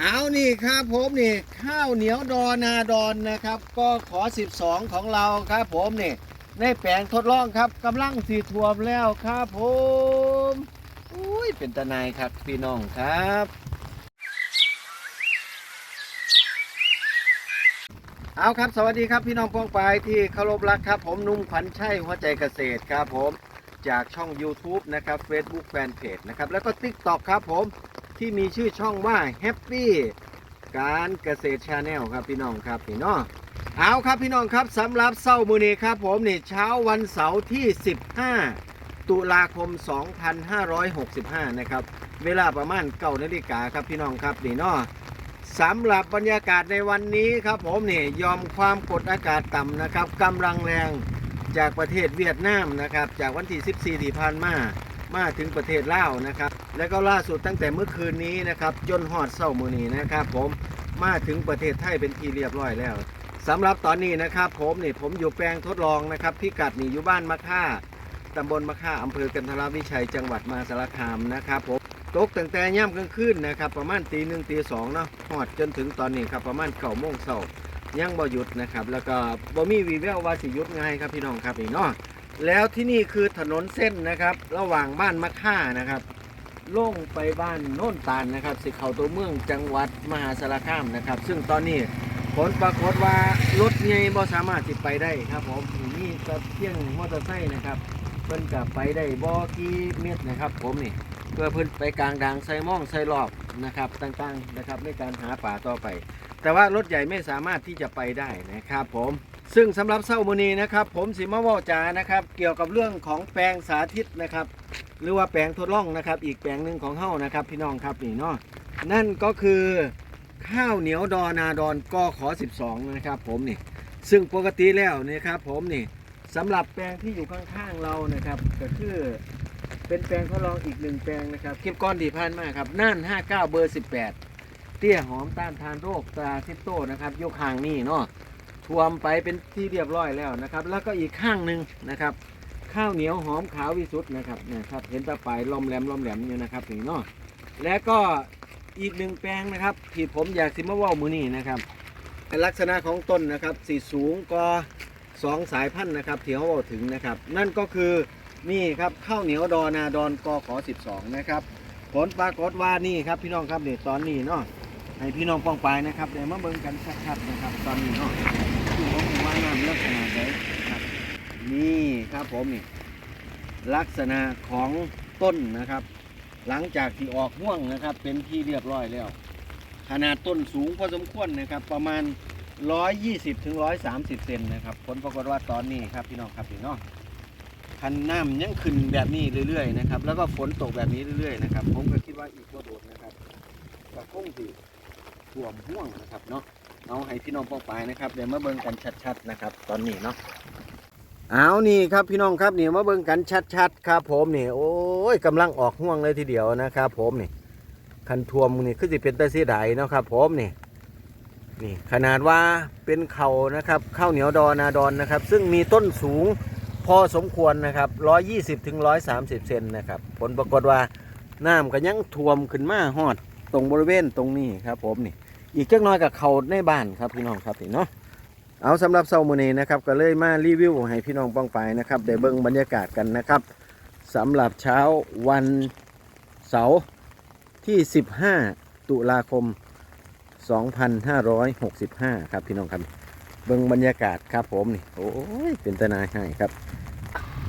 เอานี่ครับผมนี่ข้าวเหนียวดอนาดอนนะครับ ก็ขอ 12 ของเราครับผมนี่ในแปลงทดลองครับกำลังสีทวมแล้วครับผมอุ้ยเป็นตะนายครับพี่น้องครับเอาครับสวัสดีครับพี่น้องป้องปที่เคารพรักครับ ผมนุ่มขวัญชัยหัวใจเกษตรครับผมจากช่อง YouTube นะครับ Facebook Fanpage นะครับแล้วก็ TikTok ครับผม ที่มีชื่อช่องว่า Happy การเกษตรชาแนลครับพี่น้องครับพี่น้องเอาครับพี่น้องครับสำหรับเศร้ามือนี้ครับผมนี่เช้าวันเสาร์ที่ 15 ตุลาคม 2565 นะครับ เวลาประมาณเก้านาฬิกาครับพี่น้องครับนี่เนาะสำหรับบรรยากาศในวันนี้ครับผมนี่ยอมความกดอากาศต่ำนะครับกำลังแรงจากประเทศเวียดนามนะครับ จากวันที่ 14 ที่ผ่านมา มาถึงประเทศลาวนะครับ แล้วก็ล่าสุดตั้งแต่เมื่อคืนนี้นะครับจนหอดเศร้ามือนี้นะครับ ผมมาถึงประเทศไทยเป็นที่เรียบร้อยแล้วสำหรับตอนนี้นะครับ ผมนี่ผมอยู่แปลงทดลองนะครับพิกัดนี่อยู่บ้านมะค่าตำบลมะค่าอำเภอกันทรวิชัยจังหวัดมหาสารคามนะครับผมตกตั้งแต่ย่ำกลางคืนนะครับประมาณตีหนึ่งตีสองเนาะหอดจนถึงตอนนี้ครับประมาณเก้าโมงเช้ายังบ่หยุดนะครับ แล้วก็บ่มีวีแววว่าสิหยุดง่ายครับพี่น้องครับนี่เนาะ แล้วที่นี่คือถนนเส้นนะครับ ระหว่างบ้านมะค่านะครับลงไปบ้านโน่นตาลนะครับ สิเขาตัวเมืองจังหวัดมหาสารคามนะครับ ซึ่งตอนนี้ผลปรากฏว่ารถใหญ่บ่สามารถติดไปได้ครับผมนี่ก็เพียงมอเตอร์ไซค์นะครับเพิ่นกับไปได้บ่กี่เมตรนะครับ ผมนี่เพื่อเพิ่นไปกลางดางใส่หม่องใส่รอบนะครับต่างๆนะครับในการหาป่าต่อไป แต่ว่ารถใหญ่ไม่สามารถที่จะไปได้นะครับผม ซึ่งสำหรับเศร้ามือนีนะครับ ผมสิมาว่าจานะครับ เกี่ยวกับเรื่องของแปลงสาธิตนะครับ หรือว่าแปลงทดลองนะครับ อีกแปลงหนึ่งของเฮ้านะครับ พี่น้องครับนี่เนาะนั่นก็คือข้าวเหนียวดอนาดอนกขอ 12 นะครับ ผมนี่ซึ่งปกติแล้วนะครับ ผมนี่สำหรับแปลงที่อยู่ข้างๆเรานะครับก็คือเป็นแปลงทดลองอีกหนึ่งแปลงนะครับคลิปก้อนดีพานมากครับน่าน 59 เบอร์ 18 เตี้ยหอมต้านทานโรคตราทิปโตนะครับยกห่างนี่เนาะ ท่วมไปเป็นที่เรียบร้อยแล้วนะครับ แล้วก็อีกข้างหนึ่งนะครับ ข้าวเหนียวหอมขาววิสุทธ์นะครับนะครับ เห็นตาปลายลอมแหลมลอมแหลมอยู่นะครับนี่เนาะและก็อีกหนึ่งแปลงนะครับ ที่ผมอยากสิมาว่ามือนี่นะครับลักษณะของต้นนะครับสีสูงก็สองสายพันธุ์นะครับที่เขาบอกถึงนะครับ นั่นก็คือนี่ครับข้าวเหนียวดอนาดอนกอขอ12 นะครับ ผลปรากฏว่านี่ครับพี่น้องครับเดี๋ยวตอนนี้เนาะให้พี่น้องป้องไปนะครับเดี๋ยวมาเบิ่งกันชัดๆนะครับ ตอนนี้เนาะ ที่ผมว่าน้ำลักษณะไหนครับนี่ครับผมนี่ลักษณะของต้นนะครับ หลังจากที่ออกห่วงนะครับ เป็นที่เรียบร้อยแล้ว ขนาดต้นสูงพอสมควรนะครับ ประมาณ 120ถึง130เซนนะครับ ผลปรากฏว่าตอนนี้ครับพี่น้องครับพี่น้องคันน้ำยังขึ้นแบบนี้เรื่อยๆนะครับแล้วก็ฝนตกแบบนี้เรื่อยๆนะครับผมก็คิดว่าอีกก็โดดนะครับก็คงสิท่วมห่วงนะครับเนาะ เอาให้พี่น้องป้องไปนะครับเดี๋ยวมาเบิ่งกันชัดๆนะครับ ตอนนี้เนาะเอานี่ครับพี่น้องครับนี่มาเบิ่งกันชัดๆครับ ผมนี่โอ้ยกำลังออกห่วงเลยทีเดียวนะครับ ผมนี่คันทวมนี่คือสิเป็นตะเสียดายเนาะครับ ผมนี่นี่ขนาดว่าเป็นเขานะครับข้าวเหนียวดอนาดอนนะครับ ซึ่งมีต้นสูงพอสมควรนะครับ120ถึง130เซนนะครับ ผลปรากฏว่าน้ำก็ยังท่วมขึ้นมาฮอดตรงบริเวณตรงนี้ครับ ผมนี่ อีกจักน้อยกับเขาในบ้านครับพี่น้องครับนี่เนาะเอาสำหรับเซาร์มอนี้นะครับก็เลยมารีวิวให้พี่น้องป้องไปนะครับได้เบิ่งบรรยากาศกันนะครับสำหรับเช้าวันเสาร์ที่ 15 ตุลาคม 2565 ครับพี่น้องครับเบิ่งบรรยากาศครับผมนี่โอ้ยเป็นตนายให้ครับ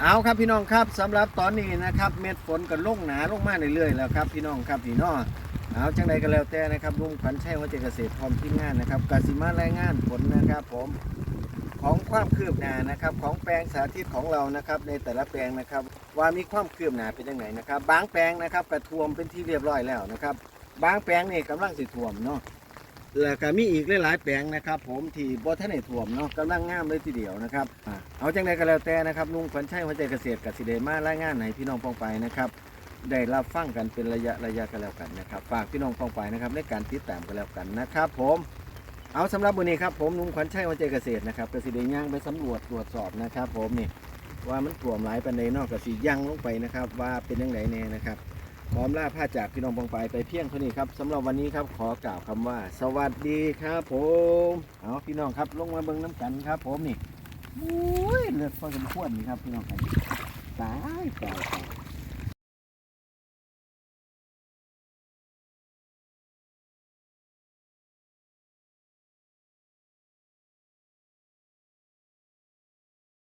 เอาครับพี่น้องครับสำหรับตอนนี้นะครับ เม็ดฝนก็ลงหนาลงมาเรื่อยๆแล้วครับพี่น้องครับพี่น้อง เอาจังใดก็แล้วแต่นะครับลุงขวัญชัยวัจเกษตรพร้อมทีมงานนะครับกสิมารายงานผลนะครับผมของความคืบหน้านะครับของแปลงสาธิตของเรานะครับในแต่ละแปลงนะครับ ว่ามีความคืบหน้าเป็นยังไงนะครับ บางแปลงนะครับกระทวมเป็นที่เรียบร้อยแล้วนะครับ บางแปลงนี่กำลังสิท่วมเนาะแล้วก็มีอีกหลายๆแปลงนะครับ ผมที่บ่ทันได้ท่วมเนาะกำลังงามเลยทีเดียวนะครับเอาจังใดก็แล้วแต่นะครับลุงขวัญชัยวัจเกษตรกสิเดมารายงานให้พี่น้องป้องไปนะครับ ได้รับฟังกันเป็นระยะระยะกันแล้วกันนะครับฝากพี่น้องฟองไปนะครับในการติดตามกันแล้วกันนะครับ ผมเอาสำหรับวันนี้ครับผมนุ่มขวัญชัยวันเจเกษตรนะครับกสิเดย่างไปสำรวจตรวจสอบนะครับ ผมนี่ว่ามันถ่วมหลายปันใดนอกกสิย่างลงไปนะครับ ว่าเป็นยังไงแน่นะครับพร้อมล่าผ้าจากพี่น้องปองไปไปเพียงเท่านี้ครับสำหรับวันนี้ครับขอกล่าวคำว่า สวัสดีครับ ผมเอาพี่น้องครับลงมาเบิ่งน้ำกันครับ ผมนี่โอ้ยเลือดพอสมควรนี่ครับพี่น้องครับตายตาย